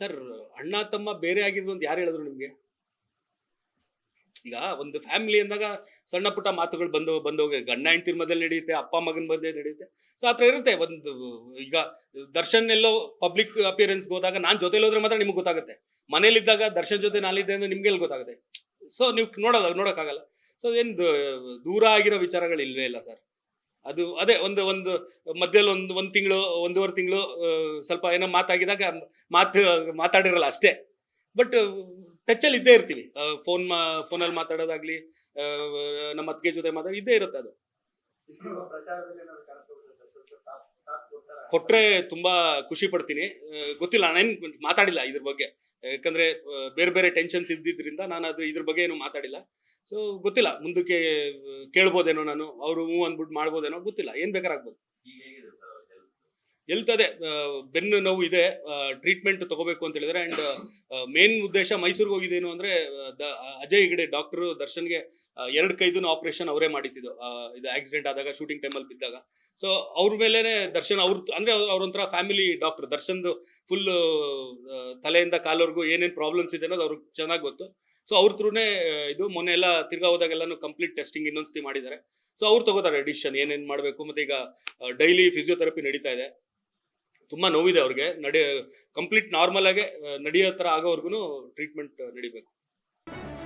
Sir, ಅಣ್ಣ, ತಮ್ಮ ಬೇರೆ ಆಗಿದ್ರು ಅಂತ ಯಾರು ಹೇಳಿದ್ರು ನಿಮ್ಗೆ? ಈಗ ಒಂದು ಫ್ಯಾಮಿಲಿ ಅಂದಾಗ ಸಣ್ಣ ಪುಟ್ಟ ಮಾತುಗಳು ಬಂದು ಬಂದು ಹೋಗಿ, ಗಂಡ ಹೆಂಡತಿರ್ ಮಧ್ಯೆ ನಡೆಯುತ್ತೆ, ಅಪ್ಪ ಮಗನ ಮಧ್ಯೆ ನಡೆಯುತ್ತೆ. ಸೊ ಆತರ ಇರುತ್ತೆ. ಒಂದು, ಈಗ ದರ್ಶನ್ ಎಲ್ಲೋ ಪಬ್ಲಿಕ್ ಅಪಿಯರೆನ್ಸ್ ಹೋದಾಗ ನಾನ್ ಜೊತೆಲಿ ಹೋದ್ರೆ ಮಾತ್ರ ನಿಮ್ಗೆ ಗೊತ್ತಾಗುತ್ತೆ. ಮನೇಲಿದ್ದಾಗ ದರ್ಶನ್ ಜೊತೆ ನಾನಿದ್ದೆ ಅಂದ್ರೆ ನಿಮ್ಗೆ ಎಲ್ಲಿ ಗೊತ್ತಾಗುತ್ತೆ? ಸೊ ನೀವು ನೋಡೋಲ್ಲ, ನೋಡೋಕ್ಕಾಗಲ್ಲ. ಸೊ ಏನು ದೂರ ಆಗಿರೋ ವಿಚಾರಗಳು ಇಲ್ವೇ ಇಲ್ಲ ಸರ್ ಅದು ಅದೇ ಒಂದು ಒಂದು ಮಧ್ಯದಲ್ಲಿ ಒಂದು ಒಂದು ತಿಂಗಳು, ಒಂದೂವರೆ ತಿಂಗಳು ಸ್ವಲ್ಪ ಏನೋ ಮಾತಾಗಿದಾಗ ಮಾತು, ಮಾತಾಡಿರಲ್ಲ ಅಷ್ಟೇ. ಬಟ್ ಟಚಲ್ಲಿ ಇದ್ದೇ ಇರ್ತೀವಿ. ಫೋನ್ ಫೋನಲ್ಲಿ ಮಾತಾಡೋದಾಗ್ಲಿ ನಮ್ಮ ಅತ್ತಿಗೆ ಜೊತೆ ಮಾತಾಡಿ, ಇದ್ದೇ ಇರುತ್ತೆ ಅದು. ಕೊಟ್ರೆ ತುಂಬಾ ಖುಷಿ ಪಡ್ತೀನಿ. ಗೊತ್ತಿಲ್ಲ ನಾನೇನ್ ಮಾತಾಡಿಲ್ಲ ಇದ್ರ ಬಗ್ಗೆ. ಯಾಕಂದ್ರೆ ಬೇರೆ ಬೇರೆ ಟೆನ್ಷನ್ಸ್ ಇದ್ದಿದ್ರಿಂದ ನಾನು ಅದು ಇದ್ರ ಬಗ್ಗೆ ಏನು ಮಾತಾಡಿಲ್ಲ. ಸೊ ಗೊತ್ತಿಲ್ಲ, ಮುಂದಕ್ಕೆ ಕೇಳ್ಬೋದೇನೋ ನಾನು, ಅವರು ಹ್ಞೂ ಅಂದ್ಬಿಟ್ಟು ಮಾಡ್ಬೋದೇನೋ ಗೊತ್ತಿಲ್ಲ, ಏನ್ ಬೇಕಾರಾಗ್ಬೋದು ಎಲ್ತದೆ ಬೆನ್ನು ನೋವು ಇದೆ ಟ್ರೀಟ್ಮೆಂಟ್ ತಗೋಬೇಕು ಅಂತ ಹೇಳಿದ್ರೆ ಅಂಡ್ ಮೇನ್ ಉದ್ದೇಶ ಮೈಸೂರಿಗೆ ಹೋಗಿದ್ದೇನು ಅಂದ್ರೆ ಅಜಯ್ ಹೆಗಡೆ ಡಾಕ್ಟರ್ ದರ್ಶನ್ಗೆ ಎರಡು ಕೈದು ಆಪರೇಷನ್ ಅವರೇ ಮಾಡಿದ್ದು ಇದು ಆಕ್ಸಿಡೆಂಟ್ ಆದಾಗ ಶೂಟಿಂಗ್ ಟೈಮಲ್ಲಿ ಬಿದ್ದಾಗ. ಸೊ ಅವ್ರ ಮೇಲೆನೆ ದರ್ಶನ್ ಅವ್ರ ಅಂದ್ರೆ ಅವ್ರೊಂಥರ ಫ್ಯಾಮಿಲಿ ಡಾಕ್ಟರ್ ದರ್ಶನ್ದು ಫುಲ್ ತಲೆಯಿಂದ ಕಾಲವರೆಗೂ ಏನೇನ್ ಪ್ರಾಬ್ಲಮ್ಸ್ ಇದೆ ಅನ್ನೋದು ಅವ್ರಿಗೆ ಚೆನ್ನಾಗಿ ಗೊತ್ತು. ಸೊ ಅವ್ರ ತ್ರೂನೇ ಇದು ಮೊನ್ನೆ ಎಲ್ಲ ತಿರ್ಗಾ ಹೋದಾಗೆಲ್ಲಾನು ಕಂಪ್ಲೀಟ್ ಟೆಸ್ಟಿಂಗ್ ಇನ್ನೊಂದ್ಸತಿ ಮಾಡಿದ್ದಾರೆ. ಸೊ ಅವ್ರು ತಗೋತಾರೆ ಡಿಸಿಷನ್ ಏನೇನ್ ಮಾಡಬೇಕು ಮತ್ತೆ ಈಗ ಡೈಲಿ ಫಿಸಿಯೋಥೆರಪಿ ನಡೀತಾ ಇದೆ. ತುಂಬಾ ನೋವಿದೆ ಅವ್ರಿಗೆ. ನಡೆ ಕಂಪ್ಲೀಟ್ ನಾರ್ಮಲ್ ಆಗಿ ನಡೆಯೋ ತರ ಆಗೋವರೆಗೂ ಟ್ರೀಟ್ಮೆಂಟ್ ನಡಿಬೇಕು.